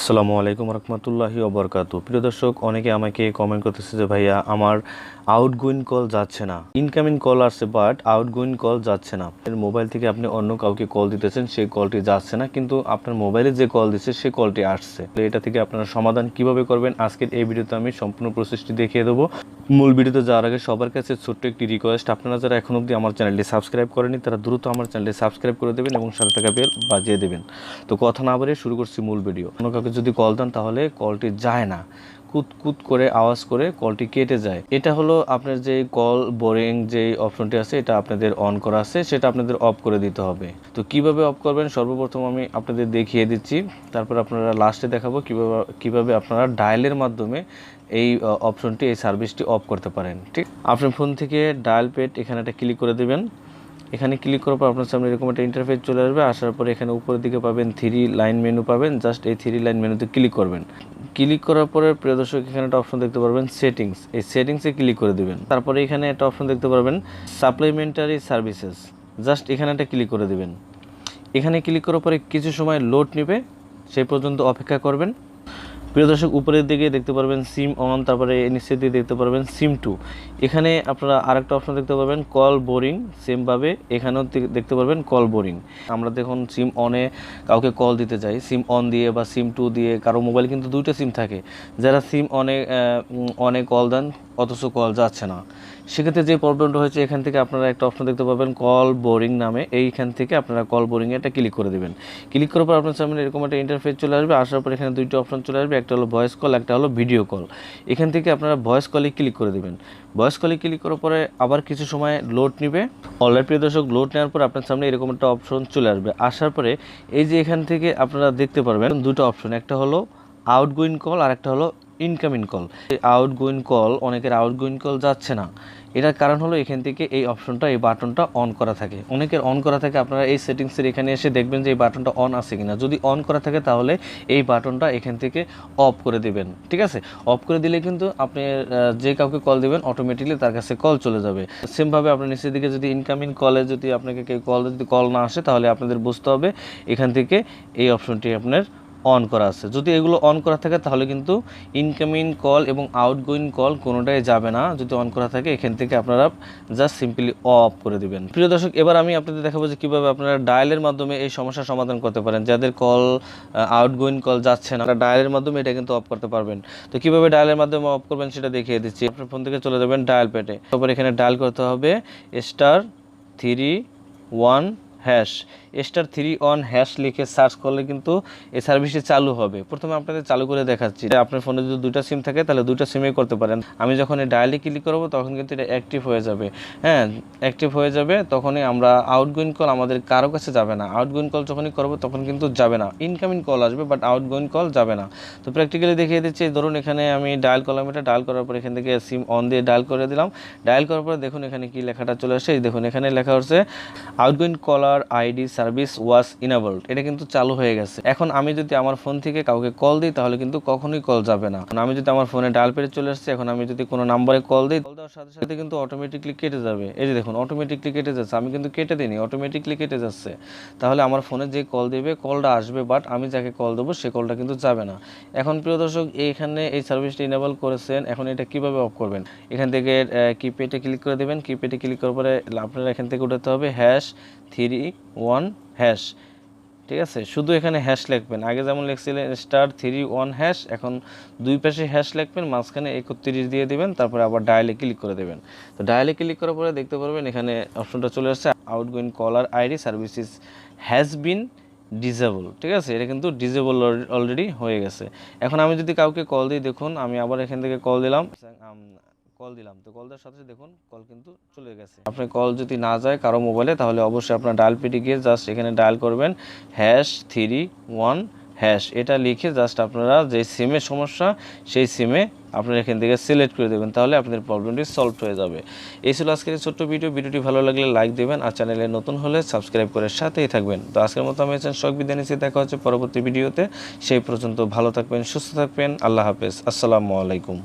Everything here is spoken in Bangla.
আসসালামু আলাইকুম রহমতুল্লাহি অবরকাত প্রিয় দর্শক, অনেকে আমাকে কমেন্ট করতেছে যে, ভাইয়া, আমার আউটগোয়িং কল যাচ্ছে না। ইনকামিং কল আসছে বাট আউটগোয়িং কল যাচ্ছে না। মোবাইল থেকে আপনি অন্য কাউকে কল দিতেছেন, সেই কলটি যাচ্ছে না, কিন্তু আপনার মোবাইলে যে কল দিচ্ছে সেই কলটি আসছে। এটা থেকে আপনারা সমাধান কীভাবে করবেন, আজকের এই ভিডিওতে আমি সম্পূর্ণ প্রসেসটি দেখিয়ে দেবো। মূল ভিডিওতে যাওয়ার আগে সবার কাছে ছোট্ট একটি রিকোয়েস্ট আপনারা যারা এখন অবধি আমার চ্যানেলটি সাবস্ক্রাইব করেনি তারা দ্রুত আমার চ্যানেলটি সাবস্ক্রাইব করে দেবেন এবং সাথে থাকা বেল বাজিয়ে দেবেন। তো কথা না বাড়িয়ে শুরু করছি মূল ভিডিও কোনো কাউকে যদি কল দেন, তাহলে কলটি যায় না। কুত কুত করে আওয়াজ করে কলটি কেটে যায়। এটা হলো আপনার যে কল বোরিং যে অপশনটি আছে, এটা আপনাদের অন করা আছে, সেটা আপনাদের অফ করে দিতে হবে। তো কীভাবে অফ করবেন? সর্বপ্রথম আমি আপনাদের দেখিয়ে দিচ্ছি। তারপর আপনারা লাস্টে দেখাবো কীভাবে কীভাবে আপনারা ডায়ালের মাধ্যমে এই অপশনটি, এই সার্ভিসটি অফ করতে পারেন। ঠিক? আপনার ফোন থেকে ডায়াল পেড এখানে একটা ক্লিক করে দেবেন। এখানে ক্লিক করার পর আপনার সামনে এরকম একটা ইন্টারফেস চলে আসবে। আসার পরে এখানে উপরের দিকে পাবেন থ্রি লাইন মেনু পাবেন। জাস্ট এই থ্রি লাইন মেনুতে ক্লিক করবেন। ক্লিক করার পরে প্রিয় দর্শক, এখানে একটা অপশন দেখতে পারবেন সেটিংস এই সেটিংসে ক্লিক করে দিবেন। তারপরে এখানে একটা অপশন দেখতে পারবেন সাপ্লিমেন্টারি সার্ভিসেস জাস্ট এখানে একটা ক্লিক করে দিবেন। এখানে ক্লিক করার পরে কিছু সময় লোড নেবে, সেই পর্যন্ত অপেক্ষা করবেন। প্রিয় দর্শক, উপরের দিকে দেখতে পারবেন সিম অন, তারপরে নিচের দিকে দেখতে পারবেন সিম টু। এখানে আপনারা আরেকটা অপশন দেখতে পারবেন, কল বোরিং সেমভাবে এখানেও দেখতে পারবেন কল বোরিং। আমরা দেখুন সিম অনে কাউকে কল দিতে যাই সিম অন দিয়ে বা সিম টু দিয়ে, কারও মোবাইল কিন্তু দুইটা সিম থাকে। যারা সিম অনে অনে কল দেন, অথচ কল যাচ্ছে না। সেক্ষেত্রে যে প্রবলেমটা হয়েছে, এখান থেকে আপনারা একটা অপশন দেখতে পাবেন কল বোরিং নামে। এইখান থেকে আপনারা কল বোরিংয়ে একটা ক্লিক করে দেবেন। ক্লিক করার পর আপনার সামনে এরকম একটা ইন্টারফেস চলে আসবে, আসার পর এখানে দুইটা অপশন চলে আসবে, একটা হলো ভয়েস কল একটা হলো ভিডিও কল এখান থেকে আপনারা ভয়েস কলে ক্লিক করে দেবেন। ভয়েস কলে ক্লিক করার পরে আবার কিছু সময় লোড নেবে। অনলাইন প্রিয় দর্শক লোড নেওয়ার পর আপনার সামনে এরকম একটা অপশন চলে আসবে। আসার পরে এই যে এখান থেকে আপনারা দেখতে পারবেন দুটো অপশন একটা হলো আউটগোয়িং কল আর একটা হলো ইনকামিং কল আউটগোয়িং কল অনেকের আউটগোয়িং কল যাচ্ছে না। এটার কারণ হলো এখান থেকে এই অপশনটা এই বাটনটা অন করা থাকে। অনেকের অন করা থাকে, আপনারা এই সেটিংসের এখানে এসে দেখবেন যে এই বাটনটা অন আছে কিনা। যদি অন করা থাকে, তাহলে এই বাটনটা এখান থেকে অফ করে দিবেন, ঠিক আছে? অফ করে দিলে কিন্তু আপনি যে কাউকে কল দিবেন অটোমেটিকলি তার কাছে কল চলে যাবে। সেমভাবে আপনার নিচের দিকে যদি ইনকামিং কলে যদি আপনাকে কেউ কল যদি কল না আসে, তাহলে আপনাদের বুঝতে হবে এখান থেকে এই অপশনটি আপনার অন করা আছে। যদি এগুলো অন করা থাকে, তাহলে কিন্তু ইনকামিং কল এবং আউটগোয়িং কল কোনোটাই যাবে না। যদি অন করা থাকে, এখান থেকে আপনারা জাস্ট সিম্পলি অফ করে দিবেন। প্রিয় দর্শক, এবার আমি আপনাদের দেখাবো যে কীভাবে আপনারা ডায়ালের মাধ্যমে এই সমস্যার সমাধান করতে পারেন। যাদের কল আউটগোয়িং কল যাচ্ছে না ডায়ালের মাধ্যমে এটা কিন্তু অফ করতে পারবেন। তো কীভাবে ডায়ালের মাধ্যমে অফ করবেন সেটা দেখিয়ে দিচ্ছি। আপনার ফোন থেকে চলে যাবেন ডায়াল পেটে তারপর এখানে ডায়াল করতে হবে star three one hash star three on hash লিখে সার্চ করলে কিন্তু এই সার্ভিসটি চালু হবে। প্রথমে আপনাদের চালু করে দেখাচ্ছি আপনার ফোনে যদি দুইটা সিম থাকে, তাহলে দুইটা সিমে করতে পারেন। আমি যখন এই ডায়ালে ক্লিক করব, তখন কিন্তু এটা অ্যাক্টিভ হয়ে যাবে। হ্যাঁ অ্যাক্টিভ হয়ে যাবে, তখনই আমরা আউটগোয়িং কল আমাদের কারও কাছে যাবে না। আউটগোয়িং কল যখনই করব, তখন কিন্তু যাবে না। ইনকামিং কল আসবে বাট আউটগোয়িং কল যাবে না। তো প্র্যাকটিক্যালি দেখিয়ে দিচ্ছি ধরুন এখানে আমি ডায়াল করলাম এটা ডায়াল করার পর এখান থেকে সিম অন দিয়ে ডায়াল করে দিলাম। ডায়াল করার পর দেখুন এখানে কি লেখাটা চলে এই দেখুন এখানে লেখা হচ্ছে outgoing caller ID service was enabled এটা কিন্তু চালু হয়ে গেছে। এখন আমি যদি আমার ফোন থেকে কাউকে কল দিই, তাহলে কিন্তু কখনোই কল যাবে না। আমি যদি আমার ফোনে ডায়াল পেরে চলে আসছে, এখন আমি যদি কোনো নাম্বারে কল দিই কল দেওয়ার সাথে সাথে কিন্তু অটোমেটিকলি কেটে যাবে। এই যে দেখুন অটোমেটিকলি কেটে যাচ্ছে। আমি কিন্তু কেটে দিইনি অটোমেটিকলি কেটে যাচ্ছে। তাহলে আমার ফোনে যে কল দেবে কলটা আসবে বাট আমি যাকে কল দেবো, সে কলটা কিন্তু যাবে না। এখন প্রিয় দর্শক, এইখানে এই সার্ভিসটি ইনেবল করেছেন। এখন এটা কীভাবে অফ করবেন? এখান থেকে কিপ্যাডে ক্লিক করে দেবেন। কিপ্যাডে ক্লিক করার পরে আপনারা এখান থেকে উঠাতে হবে হ্যাশ থ্রি ওয়ান হ্যাশ ঠিক আছে? শুধু এখানে হ্যাশ লিখবেন। আগে যেমন লিখছিলেন স্টার থ্রি ওয়ান হ্যাশ এখন দুই পাশে হ্যাশ লিখবেন, মাঝখানে একত্রিশ দিয়ে দিবেন, তারপরে আবার ডায়ালে ক্লিক করে দেবেন। তো ডায়ালে ক্লিক করার পরে দেখতে পারবেন এখানে অপশনটা চলে আসছে outgoing caller ID services has been disable ঠিক আছে? এটা কিন্তু ডিজেবল অলরেডি হয়ে গেছে। এখন আমি যদি কাউকে কল দিই, দেখুন, আমি আবার এখান থেকে কল দিলাম। কল দিলাম। তো কল দেওয়ার সাথে সাথে দেখুন কল কিন্তু চলে গেছে। আপনি কল যদি না যায় কারও মোবাইলে তাহলে অবশ্যই আপনার ডায়াল পেটে গিয়ে জাস্ট এখানে ডায়াল করবেন হ্যাশ থ্রি ওয়ান হ্যাশ এটা লিখে জাস্ট আপনারা যে সিমের সমস্যা, সেই সিমে আপনারা এখান থেকে সিলেক্ট করে দেবেন, তাহলে আপনাদের প্রবলেমটি সলভ হয়ে যাবে। এই ছিল আজকের ছোট্ট ভিডিও ভিডিওটি ভালো লাগলে লাইক দেবেন আর চ্যানেলে নতুন হলে সাবস্ক্রাইব করে সাথেই থাকবেন। তো আজকের মতো আমি আছেন শখ বিদ্যা নিচে দেখা হচ্ছে পরবর্তী ভিডিওতে সেই পর্যন্ত ভালো থাকবেন, সুস্থ থাকবেন, আল্লাহ হাফেজ। আসসালামু আলাইকুম।